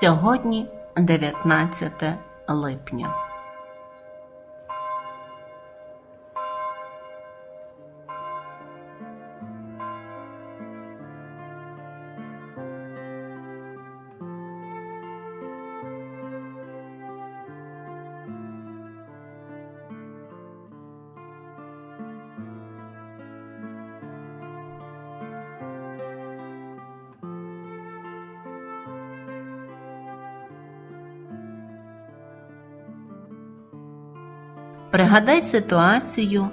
Сьогодні 19 липня. Пригадай ситуацію,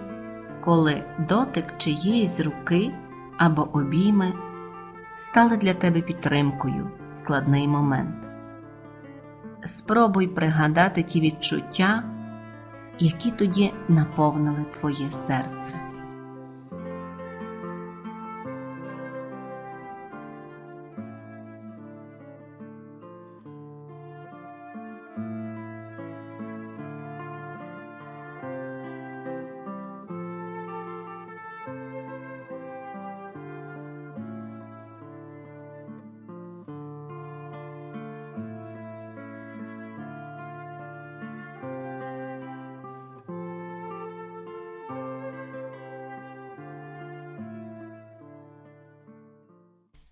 коли дотик чиєїсь руки або обійми стали для тебе підтримкою в складний момент. Спробуй пригадати ті відчуття, які тоді наповнили твоє серце.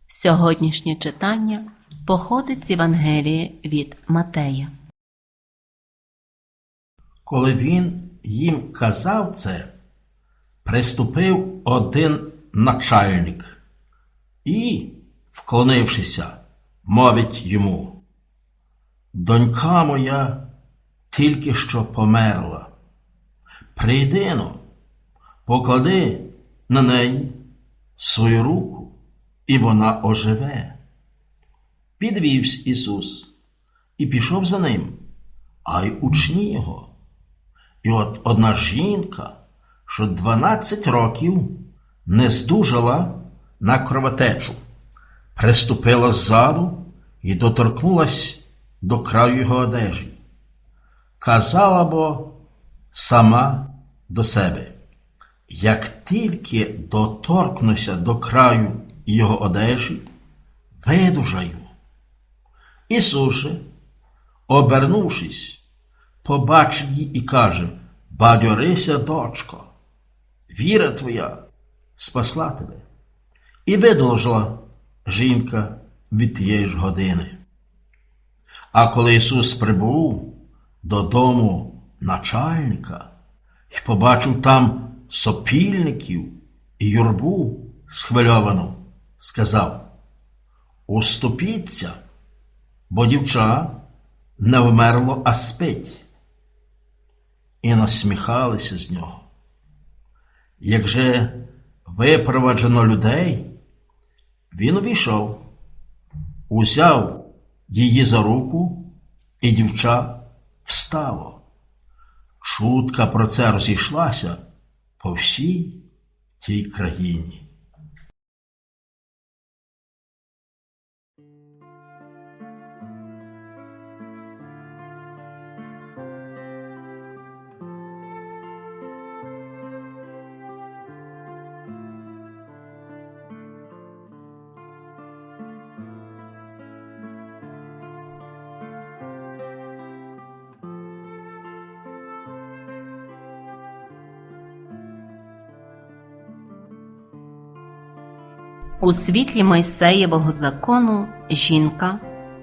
Сьогоднішнє читання походить з Євангелія від Матея. Коли він їм казав це, приступив один начальник і, вклонившися, мовить йому: Донька моя тільки що померла. Прийди но, поклади на неї свою руку, і вона оживе. Підвівсь Ісус і пішов за ним, а й учні його. І от одна жінка, що 12 років не здужала на кровотечу, приступила ззаду і доторкнулась до краю його одежі. Казала бо сама до себе, як тільки доторкнуся до краю його одежі, видужаю. Ісус же, обернувшись, побачив її і каже: Бадьорися, дочко, віра твоя спасла тебе. І видовжила жінка від тієї ж години. А коли Ісус прибув додому начальника і побачив там сопільників і юрбу схвильовану, сказав: Уступіться, бо дівча не вмерло, а спить. І насміхалися з нього. Як же випроваджено людей, він увійшов, узяв її за руку, і дівча встало. Чутка про це розійшлася по всій тій країні. У світлі Мойсеєвого закону жінка,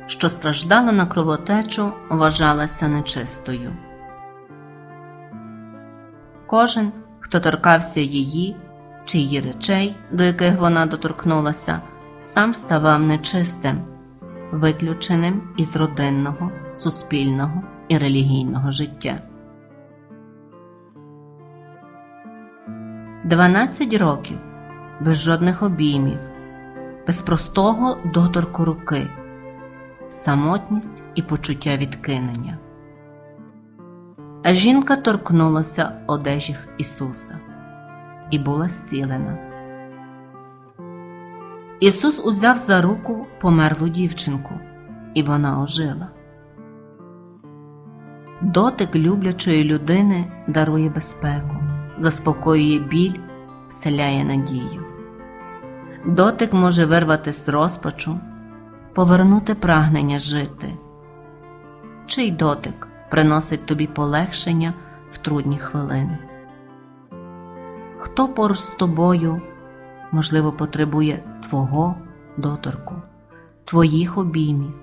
що страждала на кровотечу, вважалася нечистою. Кожен, хто торкався її чи її речей, до яких вона доторкнулася, сам ставав нечистим, виключеним із родинного, суспільного і релігійного життя. 12 років без жодних обіймів, без простого доторку руки, самотність і почуття відкинення. А жінка торкнулася одежі Ісуса і була зцілена. Ісус узяв за руку померлу дівчинку, і вона ожила. Дотик люблячої людини дарує безпеку, заспокоює біль, вселяє надію. Дотик може вирвати з розпачу, повернути прагнення жити? Чий дотик приносить тобі полегшення в трудні хвилини? Хто поруч з тобою, можливо, потребує твого доторку, твоїх обіймів,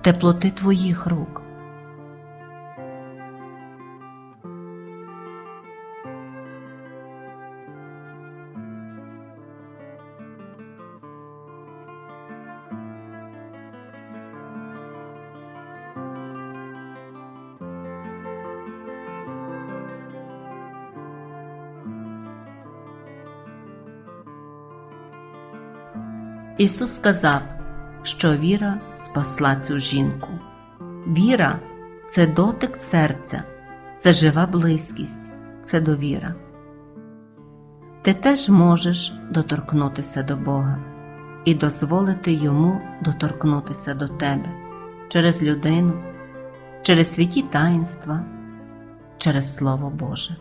теплоти твоїх рук? Ісус сказав, що віра спасла цю жінку. Віра це дотик серця, це жива близькість, це довіра. Ти теж можеш доторкнутися до Бога і дозволити Йому доторкнутися до тебе через людину, через святі таїнства, через Слово Боже.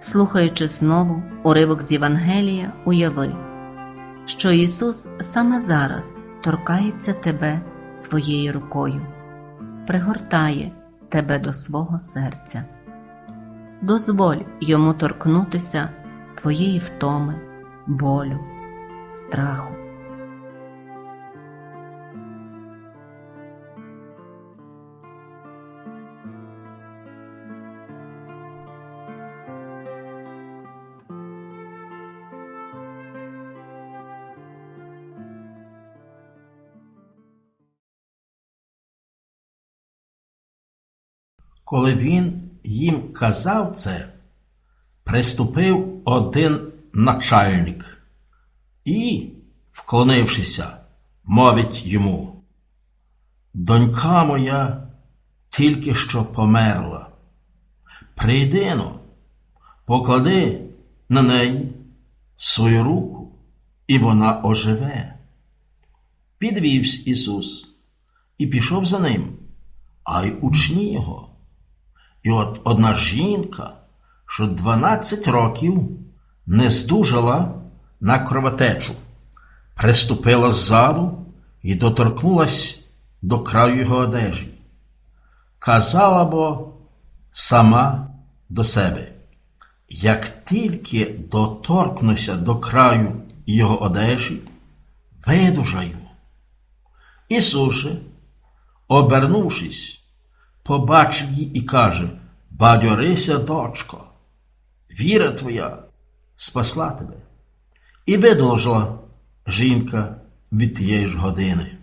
Слухаючи знову уривок з Євангелія, уяви що Ісус саме зараз торкається тебе своєю рукою, пригортає тебе до свого серця. Дозволь йому торкнутися твоєї втоми, болю, страху. Коли він їм казав це, приступив один начальник і, вклонившися, мовить йому, Донька моя тільки що померла. Прийди но, поклади на неї свою руку, і вона оживе. Підвівся Ісус і пішов за ним, а й учні його. І от одна жінка, що 12 років не здужала на кровотечу, приступила ззаду і доторкнулась до краю його одежі. Казала бо сама до себе, як тільки доторкнуся до краю його одежі, видужаю. Ісус же, обернувшись, побачив її і каже: Бадьорися, дочко, віра твоя спасла тебе. І видовжила жінка від тієї ж години.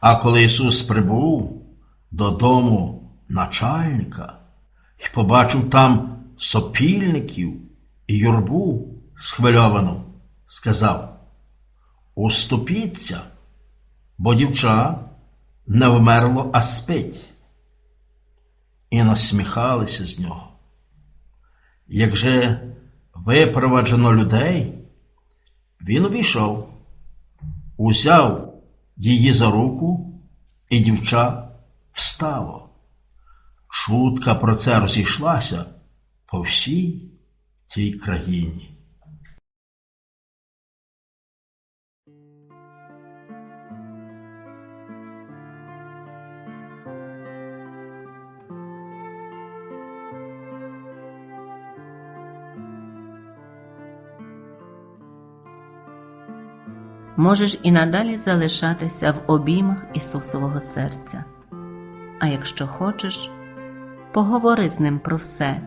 А коли Ісус прибув додому начальника і побачив там сопільників і юрбу схвильовану, сказав: Уступіться, бо дівча не вмерло, а спить і насміхалися з нього. Як же випроваджено людей, він увійшов, узяв її за руку, і дівча встало. Шутка про це розійшлася по всій тій країні. Можеш і надалі залишатися в обіймах Ісусового серця. А якщо хочеш, поговори з ним про все,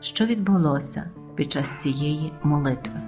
що відбулося під час цієї молитви.